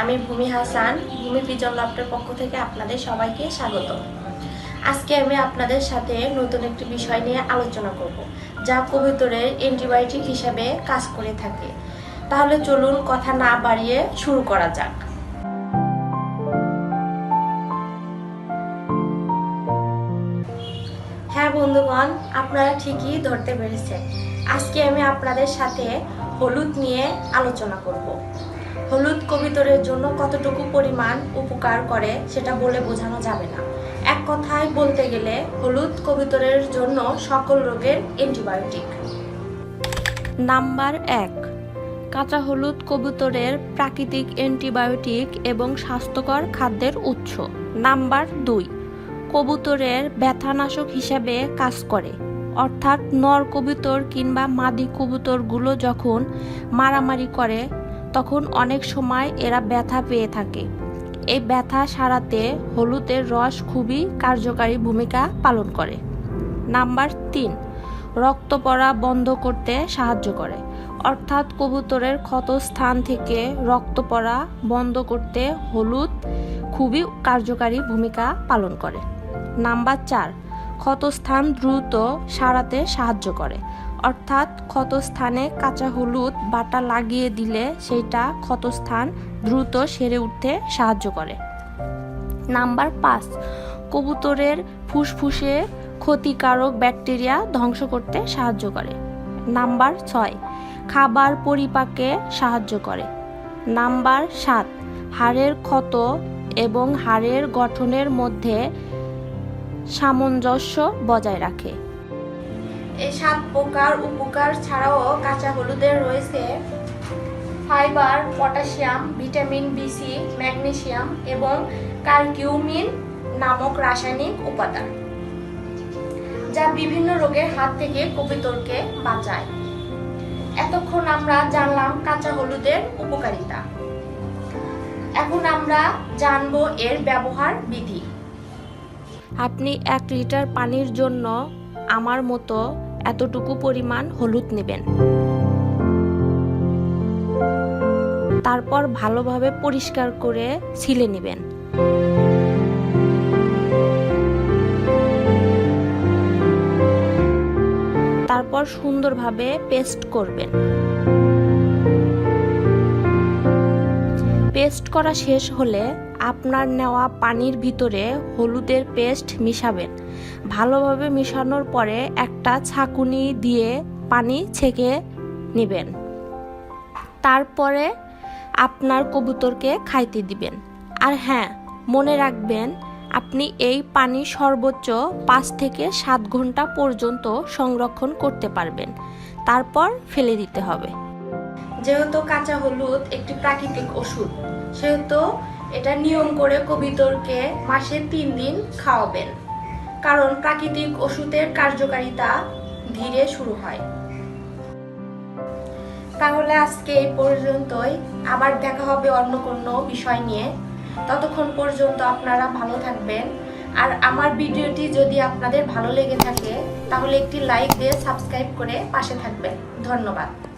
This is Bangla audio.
আমি ভূমি হাসান, ভূমি পিজন লফটের পক্ষ থেকে আপনাদের সবাইকে স্বাগত। আজকে আমি আপনাদের সাথে নতুন একটি বিষয় নিয়ে আলোচনা করব, যা কবুতরের অ্যান্টিবায়োটিক হিসাবে কাজ করে থাকে। তাহলে চলুন কথা না বাড়িয়ে শুরু করা যাক। হ্যাঁ বন্ধুগণ, আপনারা ঠিকই ধরতে পেরেছেন। আজকে আমি আপনাদের সাথে হলুদ নিয়ে আলোচনা করব। হলুদ কবিতরের জন্য কতটুকু পরিমাণ উপকার করে সেটা বলে বোঝানো যাবে না। এক কথায় বলতে গেলে, হলুদ কবিতরের জন্য সকল রোগের অ্যান্টিবায়োটিক। নাম্বার এক, কাঁচা হলুদ কবুতরের প্রাকৃতিক অ্যান্টিবায়োটিক এবং স্বাস্থ্যকর খাদ্যের উৎস। নাম্বার দুই, কবুতরের ব্যথানাশক হিসেবে কাজ করে। অর্থাৎ নর কবুতর কিংবা মাদি কবুতরগুলো যখন মারামারি করে, তখন অনেক সময় এরা ব্যথা পেয়ে থাকে। এই ব্যথা সারাতে হলুদের রস খুবই কার্যকারী ভূমিকা পালন করে। নাম্বার তিন, রক্ত পড়া বন্ধ করতে সাহায্য করে। অর্থাৎ কবুতরের ক্ষতস্থান থেকে রক্ত পড়া বন্ধ করতে হলুদ খুবই কার্যকারী ভূমিকা পালন করে। নাম্বার চার ক্ষতস্থান দ্রুত সারাতে সাহায্য করে। অর্থাৎ ক্ষতস্থানে কাঁচা হলুদ বাটা লাগিয়ে দিলে সেইটা ক্ষতস্থান দ্রুত সেরে উঠতে সাহায্য করে। নাম্বার পাঁচ, কবুতরের ফুসফুসে ক্ষতিকারক ব্যাকটেরিয়া ধ্বংস করতে সাহায্য করে। নাম্বার ছয়, খাবার পরিপাকে সাহায্য করে। নাম্বার সাত, হাড়ের ক্ষত এবং হাড়ের গঠনের মধ্যে সামঞ্জস্য বজায় রাখে। এই সাত প্রকার উপকার ছাড়াও কাঁচা হলুদের রয়েছে। Fibre, potassium, vitamin B C magnesium এবং কার্কিউমিন নামক রাসায়নিক উপাদান, যা বিভিন্ন রোগের হাত থেকে কবিতরকে বাঁচায়। এতক্ষণ আমরা জানলাম কাঁচা হলুদের উপকারিতা। এখন আমরা জানব এর ব্যবহার বিধি। আপনি এক লিটার পানির জন্য আমার মতো এতটুকু পরিমাণ হলুদ নেবেন। তারপর ভালোভাবে পরিষ্কার করে ছিলে নেবেন। তারপর সুন্দরভাবে পেস্ট করবেন। পেস্ট করা শেষ হলে আপনার নেওয়া পানির ভিতরে হলুদের পেস্ট মিশাবেন। ভালোভাবে মিশানোর পরে একটা ছাকুনি দিয়ে পানি ছেঁকে নেবেন। তারপরে আপনার কবুতরকে খাইতে দিবেন। আর হ্যাঁ মনে রাখবেন, আপনি এই পানি সর্বোচ্চ পাঁচ থেকে সাত ঘণ্টা পর্যন্ত সংরক্ষণ করতে পারবেন। তারপর ফেলে দিতে হবে। যেহেতু কাঁচা হলুদ একটি প্রাকৃতিক ওষুধ, সেহেতু এটা নিয়ম করে কবিতরকে মাসে তিন দিন খাওয়াবেন। কারণ প্রাকৃতিক ওষুধের কার্যকারিতা ধীরে শুরু হয়। তাহলে আজকে এই পর্যন্তই। আবার দেখা হবে অন্য কোনো বিষয় নিয়ে। ততক্ষণ পর্যন্ত আপনারা ভালো থাকবেন। আর আমার ভিডিওটি যদি আপনাদের ভালো লেগে থাকে, তাহলে একটি লাইক দিয়ে সাবস্ক্রাইব করে পাশে থাকবেন। ধন্যবাদ।